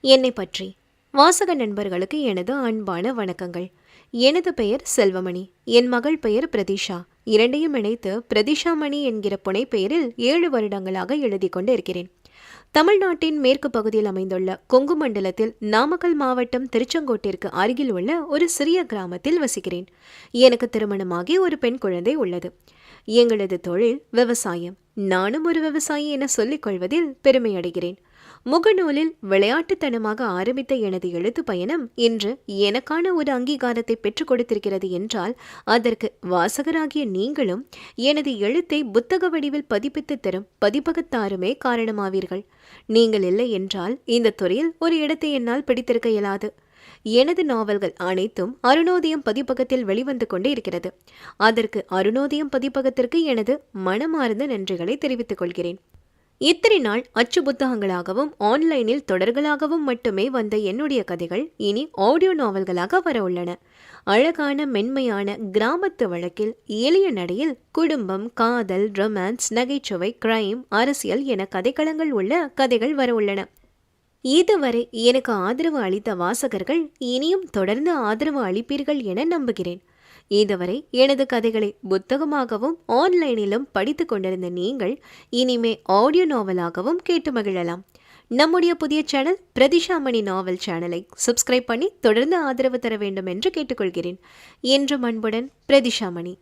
என்னை பற்றி. வாசக நண்பர்களுக்கு எனது அன்பான வணக்கங்கள். எனது பெயர் செல்வமணி. என் மகள் பெயர் பிரதிஷா. இரண்டையும் இணைத்து பிரதிஷாமணி என்கிற புனைப்பெயரில் ஏழு வருடங்களாக எழுதி கொண்டு இருக்கிறேன் தமிழ்நாட்டின் மேற்கு பகுதியில் அமைந்துள்ள கொங்கு மண்டலத்தில் நாமக்கல் மாவட்டம் திருச்செங்கோட்டிற்கு அருகில் உள்ள ஒரு சிறிய கிராமத்தில் வசிக்கிறேன். எனக்கு திருமணமாகி ஒரு பெண் குழந்தை உள்ளது. எங்களது தொழில் விவசாயம். நானும் ஒரு விவசாயி என சொல்லிக் கொள்வதில் பெருமையடைகிறேன் முகநூலில் விளையாட்டுத்தனமாக ஆரம்பித்த எனது எழுத்து பயணம் இன்று எனக்கான ஒரு அங்கீகாரத்தை பெற்றுக் கொடுத்திருக்கிறது என்றால் அதற்கு வாசகராகிய நீங்களும் எனது எழுத்தை புத்தக வடிவில் பதிப்பித்து தரும் பதிப்பகத்தாருமே காரணமாவீர்கள். நீங்கள் இல்லை என்றால் இந்த துறையில் ஒரு இடத்தை என்னால் பிடித்திருக்க இயலாது. எனது நாவல்கள் அனைத்தும் அருணோதயம் பதிப்பகத்தில் வெளிவந்து கொண்டு இருக்கிறது. அதற்கு அருணோதயம் பதிப்பகத்திற்கு எனது மனமார்ந்த நன்றிகளை தெரிவித்துக் கொள்கிறேன். இத்தனை நாள் அச்சு புத்தகங்களாகவும் ஆன்லைனில் தொடர்களாகவும் மட்டுமே வந்த என்னுடைய கதைகள் இனி ஆடியோ நாவல்களாக வர உள்ளன அழகான மென்மையான கிராமத்து வழக்கில் எளிய நடையில் குடும்பம் காதல் ரொமான்ஸ் நகைச்சுவை கிரைம் அரசியல் என கதைக்களங்கள் உள்ள கதைகள் வர உள்ளன இதுவரை எனக்கு ஆதரவு அளித்த வாசகர்கள் இனியும் தொடர்ந்து ஆதரவு அளிப்பீர்கள் என நம்புகிறேன். இதுவரை எனது கதைகளை புத்தகமாகவும் ஆன்லைனிலும் படித்து கொண்டிருந்த நீங்கள் இனிமே ஆடியோ நாவலாகவும் கேட்டு மகிழலாம். நம்முடைய புதிய சேனல் பிரதிஷாமணி நாவல் சேனலை சப்ஸ்கிரைப் பண்ணி தொடர்ந்து ஆதரவு தர வேண்டும் என்று கேட்டுக்கொள்கிறேன். என்று அன்புடன் பிரதிஷாமணி.